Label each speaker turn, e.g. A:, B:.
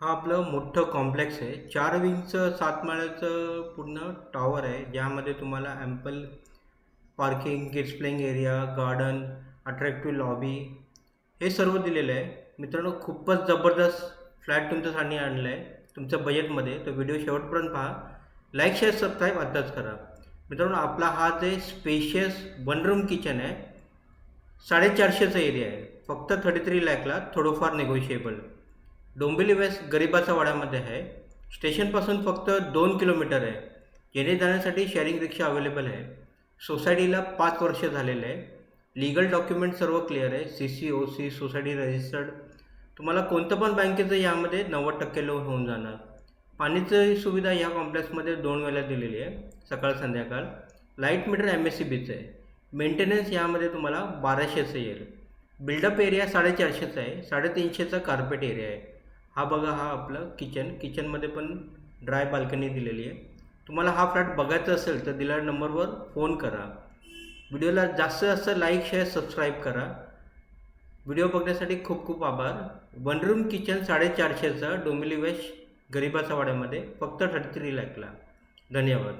A: हा आपलं मोठं कॉम्प्लेक्स आहे. चार विंगचं सात माळ्याचं पूर्ण टॉवर आहे. ज्यामध्ये तुम्हाला ample parking kids playing area garden attractive lobby हे सर्व दिलेलं आहे. मित्रांनो खूपच जबरदस्त फ्लॅट तुमच्यासाठी आणलं आहे. तुमच्या बजेटमध्ये तो व्हिडिओ शेवटपर्यंत पहा. लाईक शेअर सबस्क्राईब आत्ताच करा. मित्रांनो आपला हा जे स्पेशियस वन रूम किचन आहे साडेचारशेचा एरिया आहे. फक्त थर्टी थ्री लॅकला थोडंफार निगोशिएबल डोंबिवली वेस्ट गरिबाचा वाड्यामध्ये आहे. स्टेशनपासून फक्त दोन किलोमीटर आहे. येणे जाण्यासाठी शेअरिंग रिक्षा अवेलेबल आहे. सोसायटीला पाच वर्ष झालेलं आहे. लिगल डॉक्युमेंट सर्व क्लिअर आहे. C C O C society registered तुम्हाला कोणतं पण बँकेचं यामध्ये नव्वद टक्के लोन होऊन जाणार. पाणीची सुविधा या कॉम्प्लेक्समध्ये दोन वेळेला दिलेली आहे. सकाळ संध्याकाळ. Light meter M S C बीचं आहे. मेंटेनन्स यामध्ये तुम्हाला बाराशेचं येईल. बिल्डअप एरिया साडेचारशेचा आहे. साडेतीनशेचा कार्पेट एरिया आहे. हा बघा हा आपलं किचन किचनमध्ये पण ड्राय बाल्कनी दिलेली आहे. तुम्हाला हा फ्लॅट बघायचा असेल तर दिलेल्या नंबरवर फोन करा. व्हिडिओला जास्त जास्त लाईक शेअर सबस्क्राईब करा. व्हिडिओ बघण्यासाठी खूप खूप आभार. वन रूम किचन साडेचारशेचं डोंबिवली वेस्ट गरिबाचा वाड्यामध्ये फक्त थर्टी थ्री लॅकला धन्यवाद.